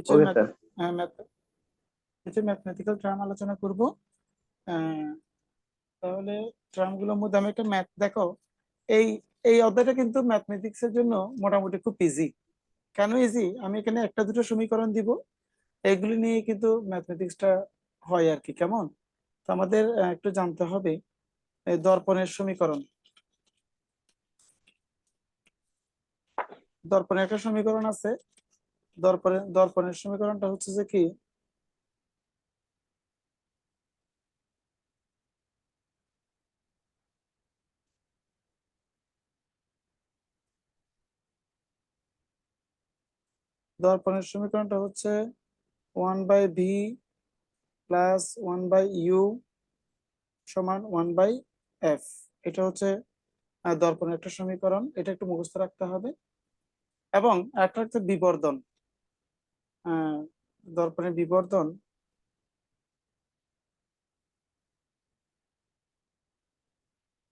কিছু কিছু mathematical term আলোচনা করব। তাহলে টার্মগুলোর মধ্যে আমি একটা ম্যাথ দেখো। এই এই অধ্যায়টা কিন্তু ম্যাথমেটিক্স এর জন্য মোটামুটি খুব ইজি কেন ইজি আমি এখানে একটা দুটো সমীকরণ দিব। এগুলি নিয়ে কিন্তু ম্যাথমেটিক্সটা হয় আর কি কেমন? তো আমাদের একটু জানতে হবে এই দর্পণের সমীকরণ। দর্পণের একটা সমীকরণ আছে। দর্পণের দর্পণের সমীকরণটা হচ্ছে যে কি? দর্পণের সমীকরণটা হচ্ছে one by V plus one by U সমান ওয়ান বাই এফ এটা হচ্ছে দর্পণের একটা সমীকরণ, এটা একটু মুখস্থ রাখতে হবে। এবং একটা হচ্ছে বিবর্ধন। দর্পণের বিবর্ধন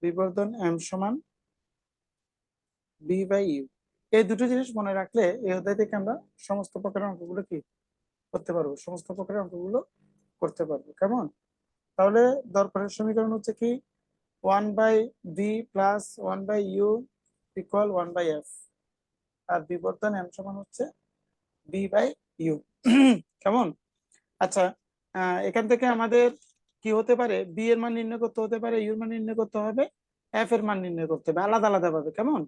বিবর্ধন এম সমান বি বাই ইউ এই দুটো জিনিস মনে রাখলে এই অধ্যায় থেকে আমরা সমস্ত প্রকারের অঙ্কগুলো কি করতে পারব? সমস্ত প্রকারের অঙ্কগুলো করতে পারব। কেমন? তাহলে দর্পণের সমীকরণ হচ্ছে কি? One by V plus one by U equal one by F আর বিবর্ধন এম সমান হচ্ছে বি বাই ইউ। কেমন? আচ্ছা এখান থেকে আমাদের কি হতে পারে? বি এর মান নির্ণয় করতে হতে পারে ইউর মান নির্ণয় করতে হবে এফ এর মান নির্ণয় করতে হবে আলাদা আলাদা ভাবে কেমন?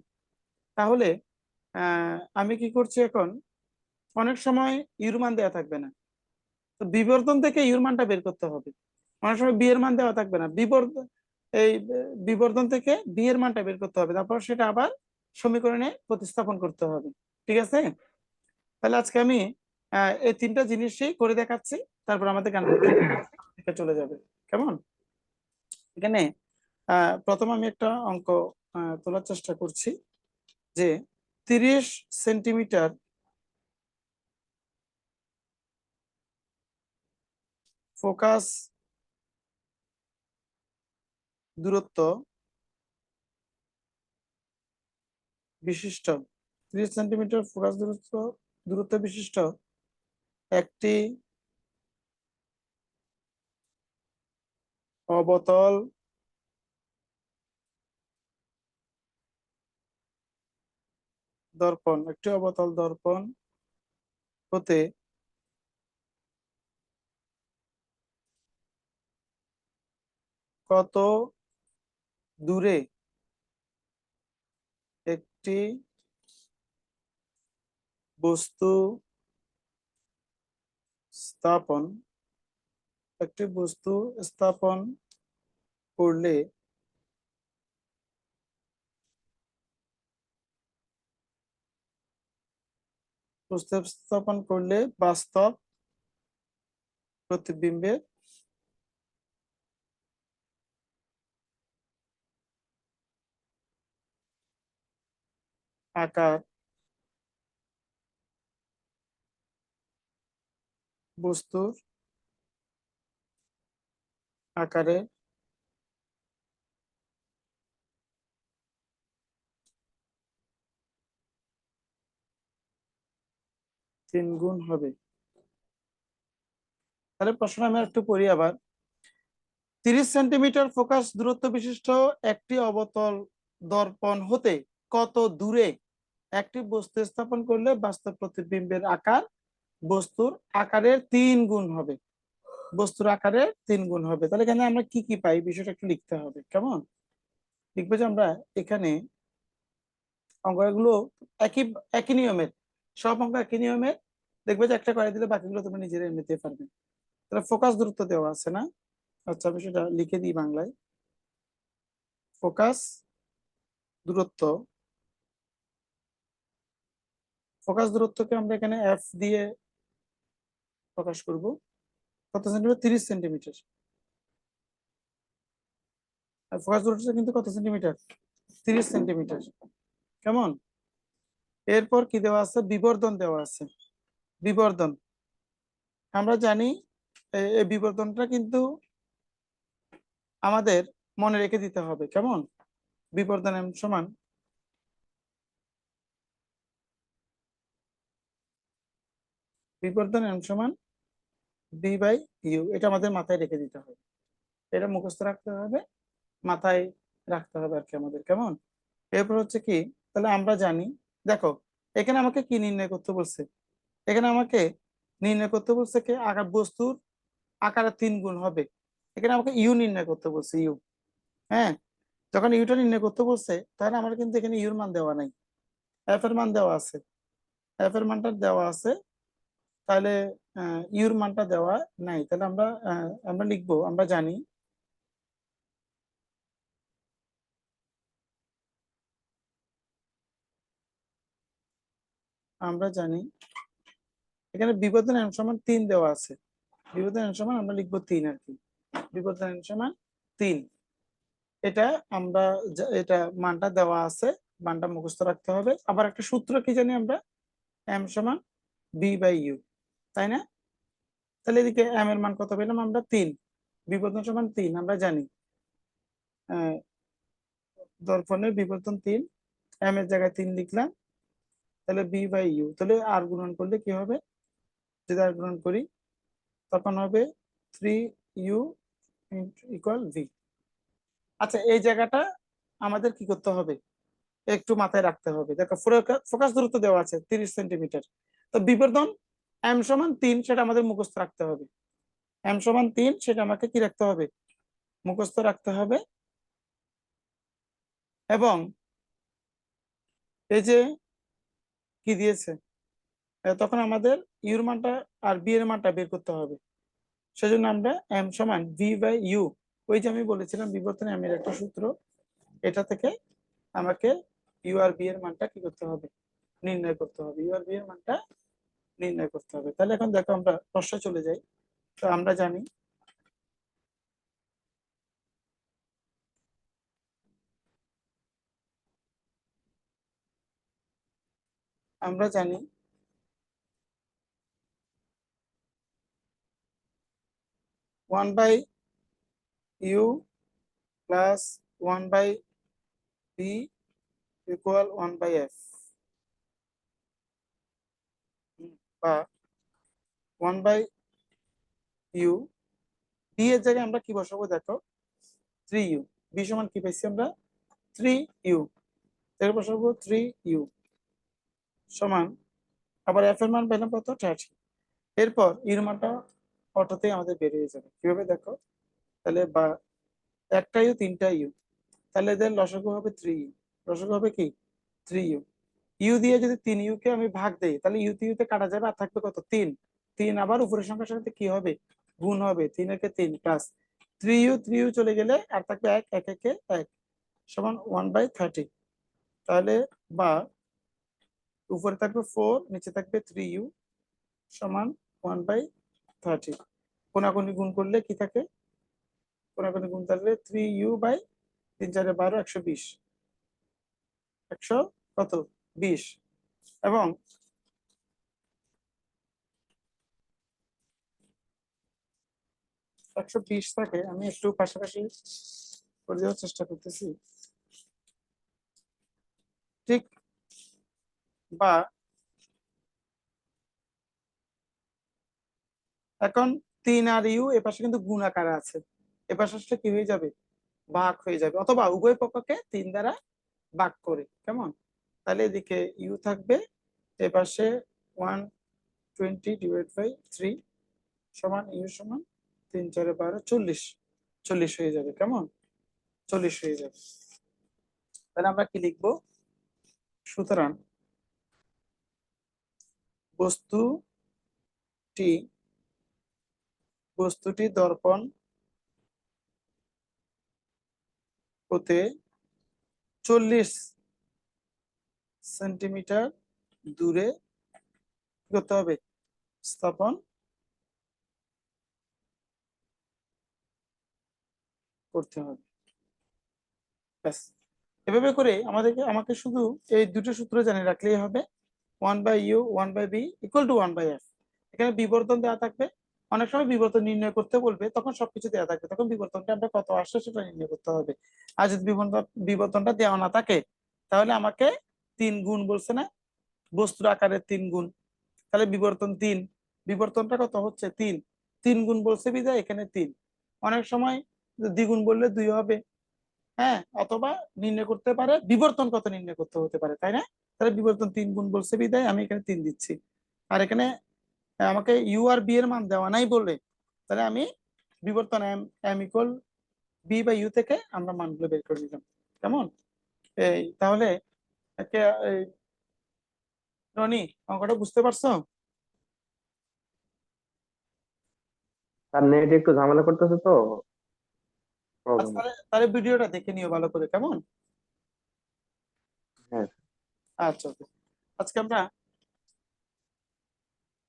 তাহলে আমি কি করছি এখন? অনেক সময় ইউর মান দেওয়া থাকবে না। তো বিবর্তন থেকে ইউর মানটা বের করতে হবে। অনেক সময় বি এর মান দেওয়া থাকবে না। বিবর্ধন এই আহ, বিবর্ধন থেকে বি এর মানটা বের করতে হবে। তারপর সেটা আবার সমীকরণে প্রতিস্থাপন করতে হবে। ঠিক আছে? তাহলে আজকে আমি এই তিনটা জিনিসই করে দেখাচ্ছি। তারপর আমাদের গান চলে যাবে। কেমন? এখানে আহ, প্রথম আমি একটা অঙ্ক তোলার চেষ্টা করছি যে তিরিশ সেন্টিমিটার ফোকাস দূরত্ব বিশিষ্ট। ত্রিশ সেন্টিমিটার ফোকাস দূরত্ব দূরত্ব বিশিষ্ট একটি অবতল দর্পণ একটি অবতল দর্পণ হতে কত দূরে একটি বস্তু স্থাপন একটি বস্তু স্থাপন করলে স্থাপন করলে বাস্তব প্রতিবিম্বের আকার বস্তুর আকারে তিন গুণ হবে। তাহলে প্রশ্ন আমি একটু পড়ি আবার। তিরিশ সেন্টিমিটার ফোকাস দূরত্ব বিশিষ্ট একটি অবতল দর্পণ হতে কত দূরে একটি বস্তু স্থাপন করলে বাস্তব প্রতিবিম্বের আকার বস্তুর আকারের তিন গুণ হবে। বস্তুর আকারে তিন গুণ হবে। তাহলে এখানে আমরা কি কি পাই? বিষয়টা একটু লিখতে হবে। কেমন? লিখবে যে আমরা এখানে অঙ্কগুলো একই একই নিয়মের, সব অঙ্ক একই নিয়মের, দেখবে যে একটা করে দিলে বাকিগুলো তুমি নিজেরা এমনিতে পারবে। তাহলে ফোকাস দূরত্ব দেওয়া আছে না? আচ্ছা আমি সেটা লিখে দিই বাংলায়। ফোকাস দূরত্ব। ফোকাস দূরত্বকে আমরা এখানে এফ দিয়ে প্রকাশ করব। কত সেন্টিমিটার? তিরিশ সেন্টিমিটার। আর ফোকাস দূরত্ব কিন্তু কত সেন্টিমিটার? তিরিশ সেন্টিমিটার। কেমন? এরপর কি দেওয়া আছে? বিবর্ধন দেওয়া আছে। বিবর্ধন। আমরা জানি এই বিবর্ধনটা কিন্তু আমাদের মনে রেখে দিতে হবে। কেমন? বিবর্ধন এম সমান বিবর্ধন এম সমান বি বাই ইউ এটা আমাদের মাথায় রেখে দিতে হবে। এটা মুখস্থ রাখতে হবে, মাথায় রাখতে হবে আর কি আমাদের, কেমন? এরপর হচ্ছে কি, তাহলে আমরা জানি, দেখো, এখানে আমাকে কি নির্ণয় করতে বলছে? এখানে আমাকে নির্ণয় করতে বলছে কি, আকার বস্তুর আকারে তিন গুণ হবে। এখানে আমাকে ইউ নির্ণয় করতে বলছে ইউ হ্যাঁ? যখন ইউটা নির্ণয় করতে বলছে তখন আমার কিন্তু এখানে ইউর মান দেওয়া নাই। এফ এর মান দেওয়া আছে। এফ এর মানটা দেওয়া আছে, তাহলে ইউর মানটা দেওয়া নাই। তাহলে আমরা আমরা লিখব, আমরা জানি। আমরা জানি। এখানে বিবর্ধন এন সমান তিন দেওয়া আছে। বিবর্তন এন সমান আমরা লিখব তিন আর কি। বিবর্তন এন সমান তিন। এটা আমরা এটা মানটা দেওয়া আছে। মানটা মুখস্থ রাখতে হবে। আবার একটা সূত্র কি জানি আমরা? এম সমান বি বাই ইউ তাই না? তাহলে এদিকে এম এর মান কত পেলাম আমরা? তিন। বিবর্তন সমান তিন, আমরা জানি। দর্পণের বিবর্তন তিন এম এর জায়গায় তিন লিখলাম। তাহলে বি বাই ইউ তাহলে আর গুণন করলে কি হবে? যদি আর গুণন করি, তখন হবে থ্রি ইউ ইকুয়াল ভি আচ্ছা এই জায়গাটা আমাদের কি করতে হবে? একটু মাথায় রাখতে হবে। দেখো ফোকাস দূরত্ব দেওয়া আছে, তিরিশ সেন্টিমিটার তো বিবর্ধন এম সমান তিন সেটা আমাদের মুখস্থ রাখতে হবে। এম সমান তিন সেটা আমাকে কি রাখতে হবে? মুখস্থ রাখতে হবে। এবং এই যে কি দিয়েছে? তখন আমাদের ইউর মানটা আর বি এর মানটা বের করতে হবে। সেজন্য আমরা এম সমান ভি বাই ইউ ওই যে আমি বলেছিলাম বিবর্তনে এর একটা সূত্র, এটা থেকে আমাকে ইউ আর বি এর মানটা কি করতে হবে? নির্ণয় করতে হবে। ইউ আর বি এর মানটা নির্ণয় করতে হবে। তাহলে এখন দেখো আমরা প্রশ্নে চলে যাই। তো আমরা জানি আমরা জানি one by U plus one by V equal one by F বা ওয়ান বাই ইউ বি এর জায়গায় আমরা কি বসাবো দেখো? থ্রি ইউ বি সমান কি পাইছি আমরা? থ্রি ইউ এর বসাবো থ্রি ইউ সমান, আবার এফ এর মান পেলাম কত? থার্টি এরপর ইউর মানটা অটোতেই আমাদের বেরিয়ে যাবে। কীভাবে দেখো? তাহলে বা একটা ইউ তিনটা ইউ তাহলে এদের লসগু হবে থ্রি ইউ লসগু হবে কি? থ্রি ইউ ইউ দিয়ে যদি তিন ইউ কে আমি ভাগ দেই, তাহলে ইউ ইউতে কাটা যাবে আর থাকবে কত? তিন। তিন আবার উপরের সংখ্যার সাথে কি হবে? গুণ হবে। তিন একে তিন plus three U three U চলে গেলে আর থাকবে এক এক, একে এক সমান ওয়ান বাই থার্টি তাহলে বা উপরে থাকবে ফোর নিচে থাকবে থ্রি ইউ সমান ওয়ান বাই থার্টি কোনাকুনি গুণ করলে কি থাকে? কোনাকুনি গুণ থাকলে থ্রি ইউ বাই তিন চারে বারো, একশো বিশ। একশো কত? বিশ। এবং একশো বিশ থাকে আমি একটু পাশাপাশি করে দেওয়ার চেষ্টা করতেছি। ঠিক বা এখন তিন আর ইউ, এ পাশে কিন্তু গুণ আকারে আছে। এ পাশে আসলে কি হয়ে যাবে? ভাগ হয়ে যাবে। অথবা উভয় পক্ষকে তিন দ্বারা ভাগ করে। কেমন? তাহলে এদিকে ইউ থাকবে। এপাশে one twenty divide by three সমান ইউ সমান তিন চারে বারো, চল্লিশ। চল্লিশ হয়ে যাবে, কেমন? চল্লিশ হয়ে যাবে। তাহলে আমরা কি লিখব? সুতরাং বস্তুটি বস্তুটি দর্পণ হতে চল্লিশ সেন্টিমিটার দূরে করতে হবে। স্থাপন। করতে হবে। ব্যাস। এভাবে করে আমাদেরকে, আমাকে শুধু এই দুটো সূত্র জানিয়ে রাখলেই হবে। One by U, one by V equal to one by F এখানে বিবর্তন দেওয়া থাকবে। অনেক সময় বিবর্তন নির্ণয় করতে বলবে, তখন সবকিছু দেওয়া থাকবে। তখন বিবর্তনটা আমরা কত আসছে সেটা নির্ণয় করতে হবে। আর যদি বিবর্তন বিবর্তনটা দেওয়া না থাকে, তাহলে আমাকে তিন গুণ বলছে না? বস্তুর আকারের তিন গুণ। তাহলে বিবর্তন তিন। বিবর্তনটা কত হচ্ছে? তিন। তিন গুণ বলছে বিদায় এখানে তিন। অনেক সময় দ্বিগুণ বললে দুই হবে। হ্যাঁ? অথবা নির্ণয় করতে পারে, বিবর্তন কত নির্ণয় করতে হতে পারে, তাই না? তাহলে বিবর্তন তিন গুণ বলছে বিদায় আমি এখানে তিন দিচ্ছি। আর এখানে আমাকে ইউ আর বি এর মান দেওয়া নাই বলে, তাহলে আমি বিবর্তন এম এম ইকুয়াল বি বা ইউ থেকে আমরা মানগুলো বের করে নিলাম। কেমন? এই, তাহলে রনি অঙ্কটা বুঝতে পারছ? তার নেট একটু ঝামেলা করতেছে তো আচ্ছা, তাহলে ভিডিওটা দেখে নিও ভালো করে কেমন? হ্যাঁ। আচ্ছা আজকে আমরা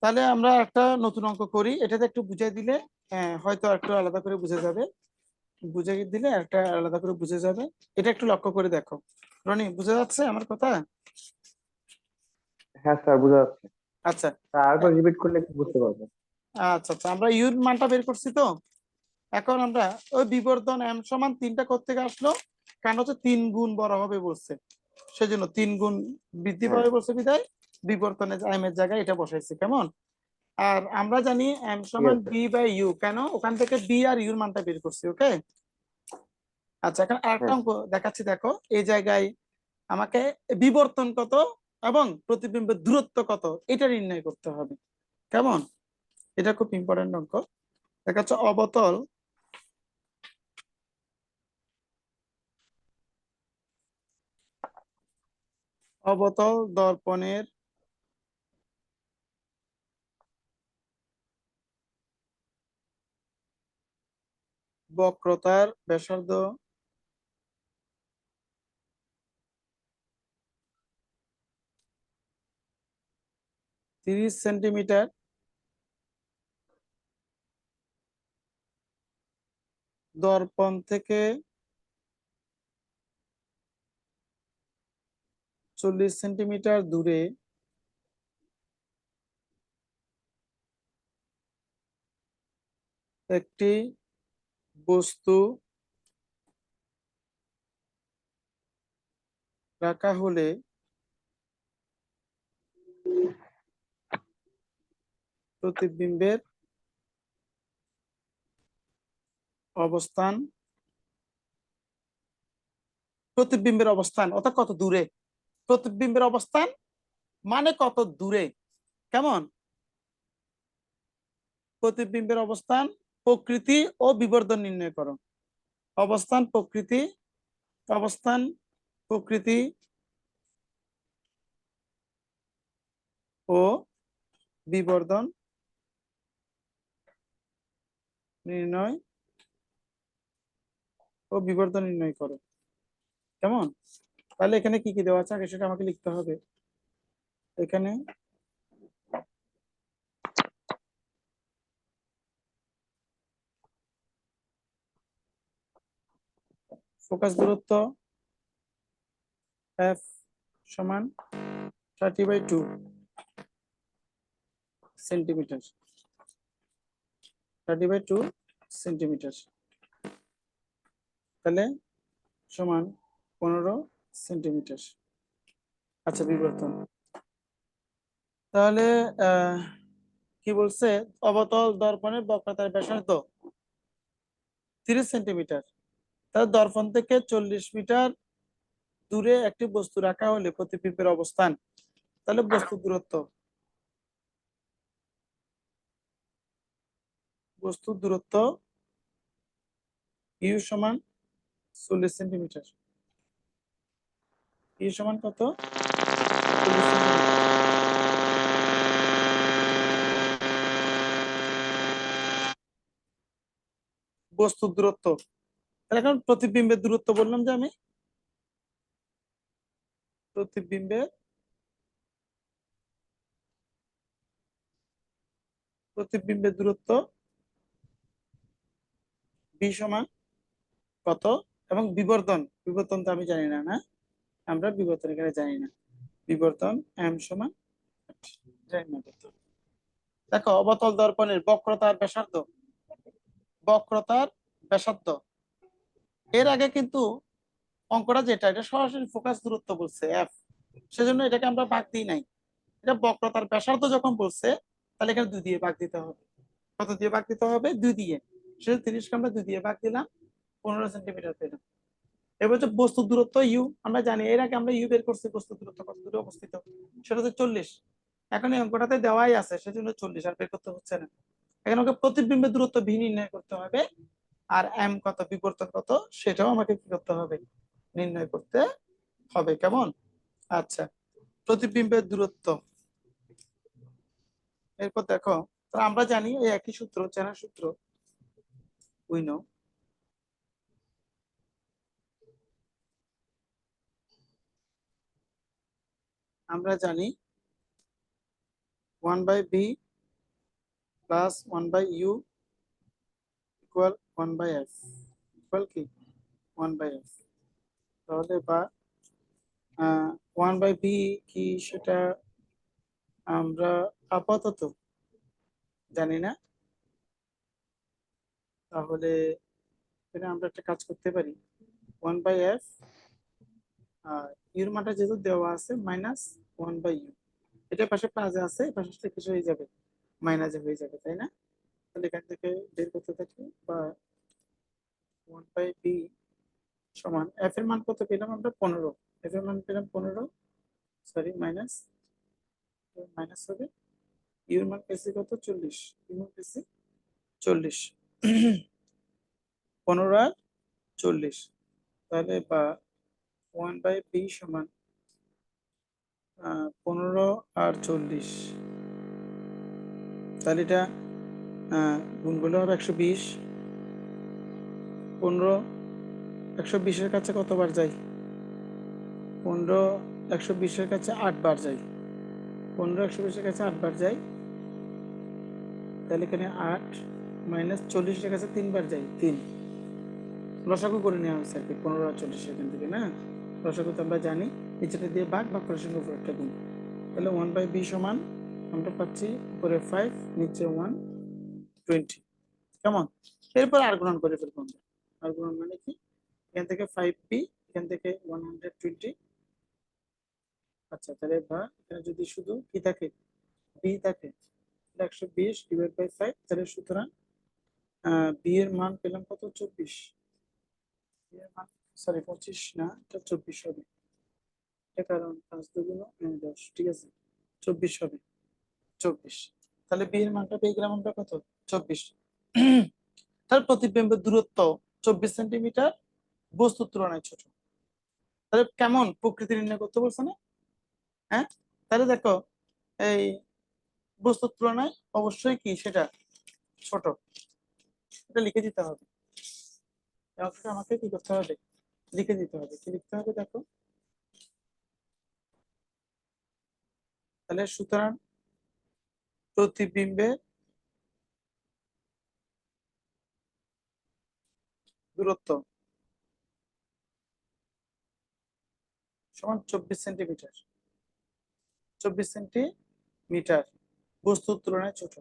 তাহলে আমরা একটা নতুন অঙ্ক করি এটাতে একটু বুঝাই দিলে হ্যাঁ হয়তো একটু আলাদা করে বুঝে যাবে। বুঝে দিলে একটা আলাদা করে বুঝে যাবে। এটা একটু লক্ষ্য করে দেখো। রনি বুঝে যাচ্ছে আমার কথা? হ্যাঁ স্যার বোঝা যাচ্ছে। আচ্ছা। স্যার আরেকবার রিপিট করলে একটু বুঝতে পারব? আচ্ছা আচ্ছা। আমরা ইউর মানটা বের করছি তো? এখন আমরা ওই বিবর্তন এম সমান তিনটা করতে আসলো? কারণ হচ্ছে তিন গুণ বড় হবে বলছে। সেজন্য তিন গুণ বৃদ্ধি হ্যাঁ। পাবে বলছে বিধায় বিবর্তনের এম এর জায়গায় এটা বসাইছি কেমন? আর আমরা জানি এম সমান বি বাই ইউ কেন? ওখান থেকে বি আর ইউর মানটা বের করছি ওকে আচ্ছা এখন আরেকটা। অঙ্ক দেখাচ্ছি দেখো। এই জায়গায় আমাকে বিবর্তন কত এবং প্রতিবিম্বের দূরত্ব কত? এটা নির্ণয় করতে হবে। কেমন? এটা খুব ইম্পর্টেন্ট অঙ্ক। দেখা যাচ্ছে অবতল অবতল দর্পণের বক্রতার ব্যাসার্ধ তিরিশ সেন্টিমিটার। দর্পণ থেকে চল্লিশ সেন্টিমিটার দূরে একটি বস্তু রাখা হলে প্রতিবিম্বের অবস্থান প্রতিবিম্বের অবস্থান অর্থাৎ কত দূরে প্রতিবিম্বের অবস্থান মানে কত দূরে কেমন প্রতিবিম্বের অবস্থান প্রকৃতি ও বিবর্ধন নির্ণয় করো। অবস্থান প্রকৃতি অবস্থান প্রকৃতি ও বিবর্ধন নির্ণয় ও বিবর্ধন নির্ণয় করো। কেমন? তাহলে এখানে কি কি দেওয়া আছে? সেটা আমাকে লিখতে হবে। এখানে ফোকাস দূরত্ব এফ সমান thirty by two centimetre thirty by two centimetre তাহলে সমান পনেরো সেন্টিমিটার আচ্ছা বিবর্তন। তাহলে কি বলছে? অবতল দর্পণের বক্রতার ব্যাসার্ধ তিরিশ সেন্টিমিটার তার দর্পণ থেকে চল্লিশ মিটার দূরে একটি বস্তু রাখা হলে প্রতিবিম্বের অবস্থান। তাহলে বস্তু দূরত্ব। বস্তুর দূরত্ব ইউ সমান চল্লিশ সেন্টিমিটার। ইউ সমান কত? 40 সেন্টিমিটার। বস্তুর দূরত্ব। তাহলে এখন প্রতিবিম্বের দূরত্ব বললাম যে আমি? প্রতিবিম্বের প্রতিবিম্বের দূরত্ব বি সমান কত? এবং বিবর্তন বিবর্তন তো আমি জানি না না? আমরা বিবর্তন এখানে জানি না। বিবর্তন এম সমান জানি না দেখো অবতল দর্পণের বক্রতার ব্যাসার্ধ বক্রতার ব্যাসার্ধ এর আগে কিন্তু অঙ্কটা যেটা, এটা সরাসরি ফোকাস দূরত্ব বলছে এফ সেজন্য এটাকে আমরা ভাগ দিই নাই। এটা বক্রতার ব্যাসার্ধ যখন বলছে, তাহলে এখানে দুই দিয়ে ভাগ দিতে হবে। কত দিয়ে ভাগ দিতে হবে? দুই দিয়ে। সেটা তিরিশকে আমরা দুই দিয়ে ভাগ দিলাম, পনেরো সেন্টিমিটার পেলাম। এবার হচ্ছে বস্তু দূরত্ব ইউ আমরা জানি এর আগে আমরা ইউ বের করছি, বস্তু দূরত্ব কত দূরে অবস্থিত? সেটা হচ্ছে চল্লিশ। এখন এই অঙ্কটাতে দেওয়াই আছে, সেজন্য চল্লিশ আর বের করতে হচ্ছে না। এখন ওকে প্রতিবিম্বের দূরত্ব ভি নির্ণয় করতে হবে আর এম কত বিবর্তন কত সেটাও আমাকে কি করতে হবে? নির্ণয় করতে হবে কেমন? আচ্ছা প্রতিবিম্বের দূরত্ব। এরপর দেখো আমরা জানি এই একই সূত্র চেনা সূত্র উই নো আমরা জানি one by V plus one by U equal one by F equal কি ওয়ান বাই এফ তাহলে বা ওয়ান বাই বি কি সেটা আমরা আপাতত জানি না। এখানে আমরা একটা কাজ করতে পারি। ওয়ান বাই এফ ইউর মানটা যেহেতু দেওয়া আছে মাইনাস ওয়ান বাই ইউ এটা পাশে প্লাসে আছে পাশে কিছু হয়ে যাবে মাইনাসে হয়ে যাবে, তাই না? তাহলে এখান থেকে বের করতে থাকি বা ওয়ান বাই বি সমান এফ এর মান কত পেলাম আমরা পনেরো। এফ এর মান পেলাম পনেরো সরি মাইনাস মাইনাস হবে। ইউর মান পেয়েছি কত? চল্লিশ। ইউর মান পেয়েছি চল্লিশ। পনেরো আর চল্লিশ। তাহলে বা ওয়ান বাই বি সমান পনেরো আর চল্লিশ। তাহলে এটা গুণ করলে হবে একশো বিশ। পনেরো, একশো বিশের কাছে কতবার যাই? পনেরো, একশো বিশের কাছে আটবার যাই। পনেরো, একশো বিশের কাছে আটবার যাই। তাহলে এখানে আট মাইনাস চল্লিশের কাছে তিনবার যাই। তিন। লসাগু করে নেওয়া হয়েছে আর কি, পনেরো আর চল্লিশ এখান থেকে, না? লসাগু তো আমরা জানি, নিচেটা দিয়ে ভাগ ভাগ করে সঙ্গে উপরে একটা গুণ। তাহলে ওয়ান বাই বি সমান, আমরা পাচ্ছি উপরে ফাইভ নিচে ওয়ান টোয়েন্টি কেমন এরপর আর গুণন করে ফেলব আমরা। আর গুণন মানে কি? এখান থেকে ফাইভ বি এখান থেকে ওয়ান হান্ড্রেড টোয়েন্টি আচ্ছা তাহলে বা এখানে যদি শুধু কি থাকে বি থাকে একশো বিশ ডিভাইড বাই ফাইভ তাহলে সুতরাং বি এর মান পেলাম কত? চব্বিশ। বি মান সরি পঁচিশ না, এটা চব্বিশ হবে। এটা কারণ পাঁচ দুগুণ দশ, ঠিক আছে? চব্বিশ হবে। চব্বিশ। তাহলে বি এর মানটা পেয়ে গেলাম আমরা কত? চব্বিশ। তাহলে প্রতিবিম্বের দূরত্ব চব্বিশ সেন্টিমিটার বস্তুর তুলনায় ছোট। তাহলে কেমন প্রকৃতি নির্ণয় করতে বলছে না? হ্যাঁ? তাহলে দেখো, এই বস্তুর তুলনায় অবশ্যই কি সেটা ছোট। এটা লিখে দিতে হবে। আমাকে কি করতে হবে? লিখে দিতে হবে। কি লিখতে হবে দেখো? তাহলে সুতরাং প্রতিবিম্বের দূরত্ব সমান চব্বিশ সেন্টিমিটার। চব্বিশ সেন্টিমিটার বস্তুর তুলনায় ছোট।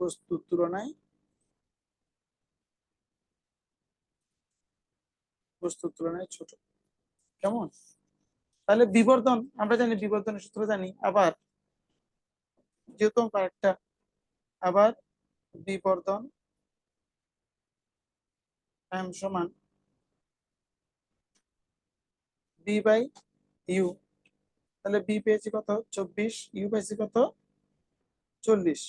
বস্তুর তুলনায় বস্তুর তুলনায় ছোট। কেমন? তাহলে বিবর্তন আমরা জানি বিবর্তনের সূত্র জানি, আবার যেহেতু আবার বিবর্তন এম সমান বি বাই ইউ তাহলে বি পেয়েছি কত? চব্বিশ। ইউ পেয়েছি কত? চল্লিশ।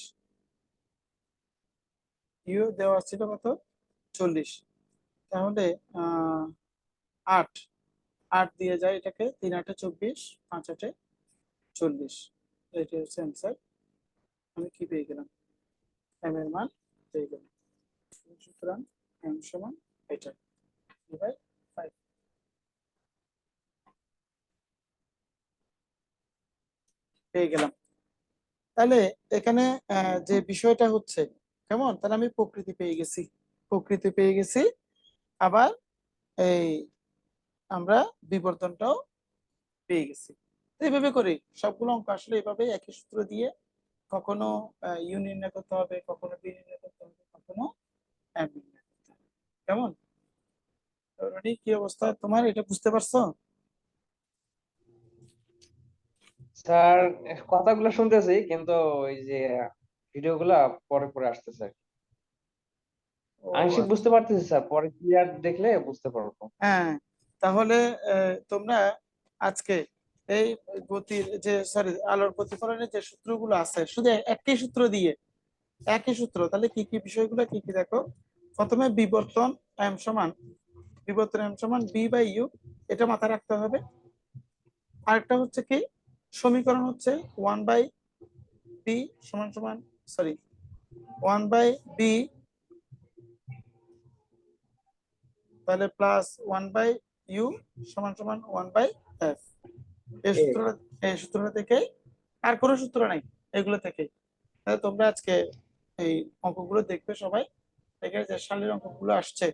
ইউ দেওয়া ছিল কত? চল্লিশ। তাহলে আট। আট দিয়ে যায় এটাকে তিন আটে চব্বিশ, পাঁচ আটে চল্লিশ। এটা হচ্ছে অ্যান্সার আমি কি পেয়ে গেলাম? এম এর মান পেয়ে গেলাম। সুতরাং এম সমান এটা। ফাইভ পেয়ে গেলাম। তাহলে এখানে যে বিষয়টা হচ্ছে, কেমন? তাহলে আমি প্রকৃতি পেয়ে গেছি। প্রকৃতি পেয়ে গেছি। আবার এই আমরা বিবর্তনটাও পেয়ে গেছি। এইভাবে করি সবগুলো অঙ্ক আসলে এইভাবে একই সূত্র দিয়ে কখনো ইউ করতে হবে, কখনো বি করতে হবে, কখনো কেমন? রনি, কি অবস্থা তোমার? এটা বুঝতে পারছ? স্যার কথাগুলো শুনতেছি কিন্তু ওই যে ভিডিওগুলা পরে পরে আসতেছে আংশিক বুঝতে পারতেছি স্যার। পরে ক্লিয়ার দেখলে বুঝতে পারব। হ্যাঁ তাহলে তোমরা আজকে এই গতির যে সরি আলোর প্রতিফলনের যে সূত্রগুলো আছে শুধু একই সূত্র দিয়ে একই সূত্র তাহলে কি কি বিষয়গুলো কি কি দেখো? প্রথমে বিবর্তন এম সমান বিবর্তন এম সমান বি বাই ইউ এটা মাথায় রাখতে হবে। আরেকটা হচ্ছে কি সমীকরণ হচ্ছে ওয়ান বাই বি সমান সমান সরি ওয়ান বাই বি তাহলে প্লাস ওয়ান বাই ইউ সমান সমান ওয়ান বাই এফ এই সূত্র এই সূত্রটা থেকে আর কোনো সূত্র নাই এগুলো থেকে তাহলে তোমরা আজকে এই অঙ্কগুলো দেখবে সবাই। দেখে যে সালের অঙ্কগুলো আসছে।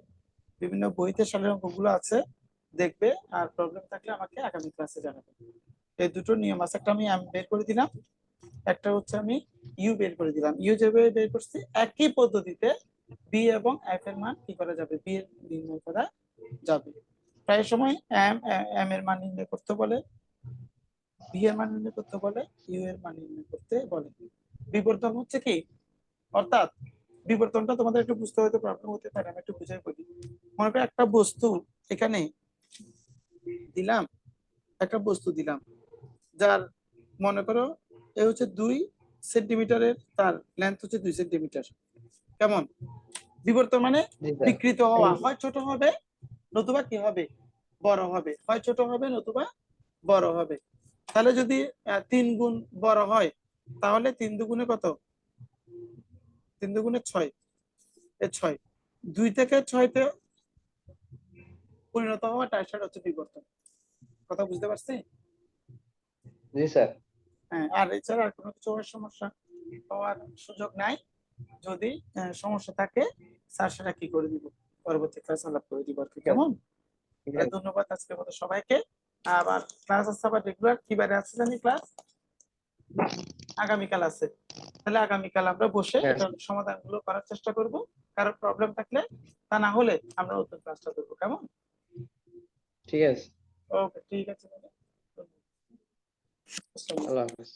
বিভিন্ন বইতে সালের অঙ্কগুলো আছে, দেখবে আর প্রবলেম থাকলে আমাকে আগামী ক্লাসে জানাবে। এই দুটো নিয়ম আছে। একটা আমি বের করে দিলাম, একটা হচ্ছে আমি ইউ বের করে দিলাম। ইউ যেভাবে বের করছি, একই পদ্ধতিতে বি এবং এফ এর মান কি করা যাবে? বি এর নির্ণয় করা যাবে। প্রায় সময় এম এম এর মান নির্ণয় করতে বলে বি এর মান নির্ণয় করতে বলে ইউ এর মান নির্ণয় করতে বলে। বিবর্তন হচ্ছে কি? অর্থাৎ বিবর্তনটা তোমাদের একটু বুঝতে হয়তো প্রবলেম হতে পারে আমি একটু বুঝাই বলি। মনে করো একটা বস্তু এখানে দিলাম একটা বস্তু দিলাম যার মনে করো এ হচ্ছে দুই সেন্টিমিটারের তার লেন্থ হচ্ছে দুই সেন্টিমিটার। কেমন? বিবর্তন মানে বিকৃত হওয়া। হয় ছোট হবে নতুবা কি হবে? বড় হবে। হয় ছোট হবে নতুবা বড় হবে। তাহলে যদি তিন গুণ বড় হয় তাহলে তিন দুগুণে কত? তিন দুগুণে ছয়। এ ছয়। দুই থেকে ছয়তে পরিণত হওয়া টাইসার হচ্ছে বিবর্তন। কথা বুঝতে পারছি জি স্যার। হ্যাঁ আর এছাড়া আর কোনো কিছু সমস্যা হওয়ার সুযোগ নাই। যদি সমস্যা থাকে স্যার সেটা কি করে দিব? পরবর্তী ক্লাস আলাপ করে দিব আর কি। কেমন? ধন্যবাদ আজকের মতো সবাইকে। আবার ক্লাস আছে আবার রেগুলার কি বারে আছে জানি ক্লাস আগামীকাল আছে। তাহলে আগামীকাল আমরা বসে সমাধানগুলো সমাধানগুলো করার চেষ্টা করব। কারও প্রবলেম থাকলে তা না হলে আমরা নতুন ক্লাসটা করব কেমন? ঠিক আছে। ওকে ঠিক আছে আল্লাহ হাফেজ।